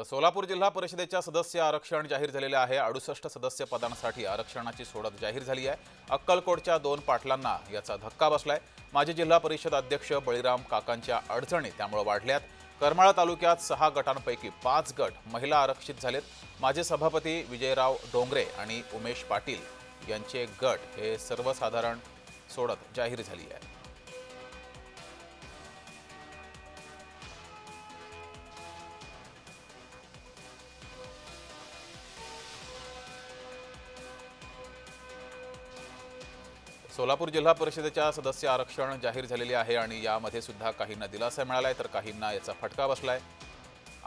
तर सोलापूर जिल्हा परिषदेच्या सदस्य आरक्षण जाहीर झालेले आहे. अडुसष्ट सदस्य पदांसाठी आरक्षणाची सोडत जाहीर झाली आहे. अक्कलकोटच्या दोन पाटलांना याचा धक्का बसलाय. माजी जिल्हा परिषद अध्यक्ष बळीराम काकांच्या अडचणी त्यामुळे वाढल्यात. करमाळा तालुक्यात सहा गटांपैकी पाच गट महिला आरक्षित झालेत. माजी सभापती विजयराव डोंगरे आणि उमेश पाटील यांचे गट हे सर्वसाधारण सोडत जाहीर झाली आहे. सोलापूर जिल्हा परिषदेच्या सदस्य आरक्षण जाहीर झालेले आहे आणि यामध्ये सुद्धा काहींना दिलासा मिळाला आहे तर काहींना याचा फटका बसला आहे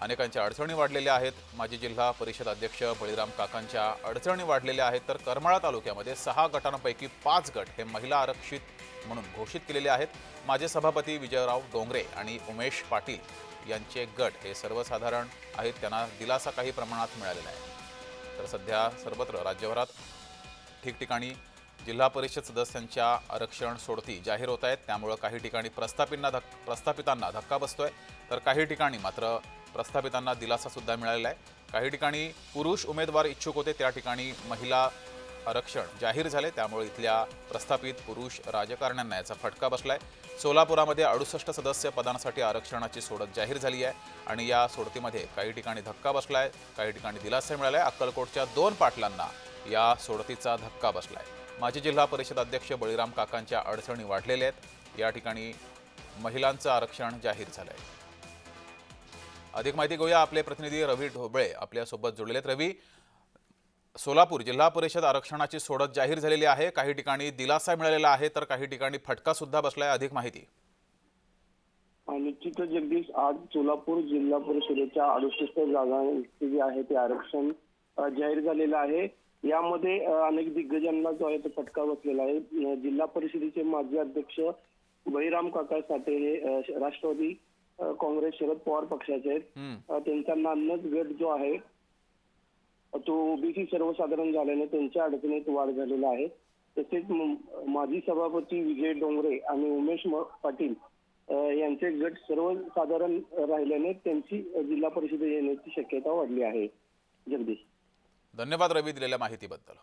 अनेकांच्या अडचणी वाढलेल्या आहेत. माजी जिल्हा परिषद अध्यक्ष बळीराम काकांच्या अडचणी वाढलेल्या आहेत तर करमाळा तालुक्यामध्ये सहा गटांपैकी पाच गट हे महिला आरक्षित म्हणून घोषित केलेले आहेत. माजी सभापती विजयराव डोंगरे आणि उमेश पाटील यांचे गट हे सर्वसाधारण आहेत. त्यांना दिलासा काही प्रमाणात मिळालेला आहे. तर सध्या सर्वत्र राज्यभरात ठिकठिकाणी जिल्हा परिषद सदस्यांच्या आरक्षण सोडती जाहीर होत आहेत. त्यामुळं काही ठिकाणी प्रस्थापितांना धक प्रस्थापितांना धक्का बसतोय. तर काही ठिकाणी मात्र प्रस्थापितांना दिलासासुद्धा मिळालेला आहे. काही ठिकाणी पुरुष उमेदवार इच्छुक होते त्या ठिकाणी महिला आरक्षण जाहीर झाले. त्यामुळे इथल्या प्रस्थापित पुरुष राजकारण्यांना याचा फटका बसलाय. सोलापुरामध्ये अडुसष्ट सदस्य पदांसाठी आरक्षणाची सोडत जाहीर झाली आहे आणि या सोडतीमध्ये काही ठिकाणी धक्का बसलाय काही ठिकाणी दिलासा मिळालाय. अक्कलकोटच्या दोन पाटलांना या सोडतीचा धक्का बसलाय. माजी जिल्हा परिषद अध्यक्ष बळीराम काकांच्या अडचणी वाढलेल्या आहेत. या ठिकाणी महिलांचं आरक्षण जाहीर झालंय. अधिक माहिती घेऊया आपले प्रतिनिधी रवी ढोबळे आपल्यासोबत जोडलेले आहेत. रवी सोलापूर जिल्हा परिषद आरक्षणाची सोडत जाहीर झालेली आहे. काही ठिकाणी दिलासा मिळालेला आहे तर काही ठिकाणी फटका सुद्धा बसलाय. अधिक माहिती. निश्चितच जगदीश आज सोलापूर जिल्हा परिषदेच्या अडुसष्ट जागांचे जे आहे ते आरक्षण जाहीर झालेलं आहे. यामध्ये अनेक दिग्गजांना जो आहे तो फटका बसलेला आहे. जिल्हा परिषदेचे माजी अध्यक्ष बळीराम काका साठे हे राष्ट्रवादी काँग्रेस शरद पवार पक्षाचे आहेत. त्यांचा नानच गट जो आहे तो ओबीसी सर्वसाधारण झाल्याने त्यांच्या अडचणीत वाढ झालेला आहे. तसेच माजी सभापती विजय डोंगरे आणि उमेश पाटील यांचे गट सर्वसाधारण राहिल्याने त्यांची जिल्हा परिषद येण्याची शक्यता वाढली आहे. जगदीश. धन्यवाद रवी दिलेल्या माहितीबद्दल.